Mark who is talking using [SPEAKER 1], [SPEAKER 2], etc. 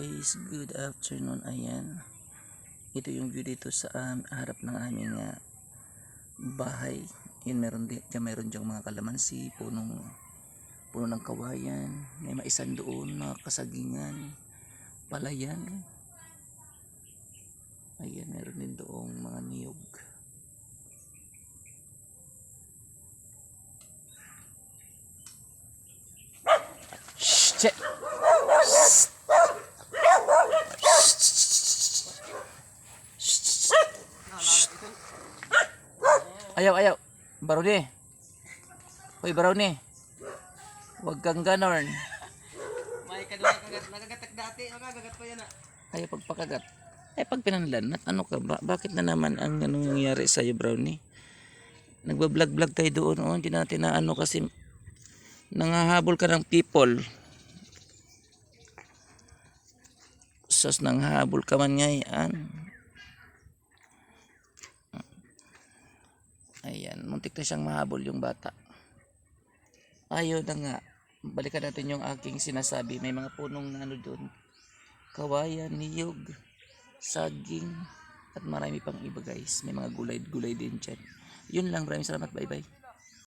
[SPEAKER 1] guys, good afternoon. Ayan. Ito yung view dito sa um, harap ng aming ah, bahay. Yun meron din, dyan meron diyang mga kalamansi, punong puno ng kawayan, may maisan doon na kasagingan, palayan. Ayan, meron din doong mga niyog. Ayaw, ayaw. Baroni. Hoy, Baroni. Huwag kang ganon.
[SPEAKER 2] May kadulay kagat nagagatak dati, magagagat pa yan ah.
[SPEAKER 1] Ayaw pagpakagat. Ay, pag pinanlanat, ano ka ba? Bakit na naman ang anong nangyayari sa'yo, Brownie? Nagbablog-vlog tayo doon. Oh, hindi natin na ano kasi nangahabol ka ng people. Sos nanghabol ka man ngayon. Ayan, muntik na siyang mahabol yung bata. Ayaw na nga. Balikan natin yung aking sinasabi. May mga punong na ano doon. Kawayan, niyog, saging, at marami pang iba guys. May mga gulay-gulay din dyan. Yun lang. Maraming salamat. Bye-bye.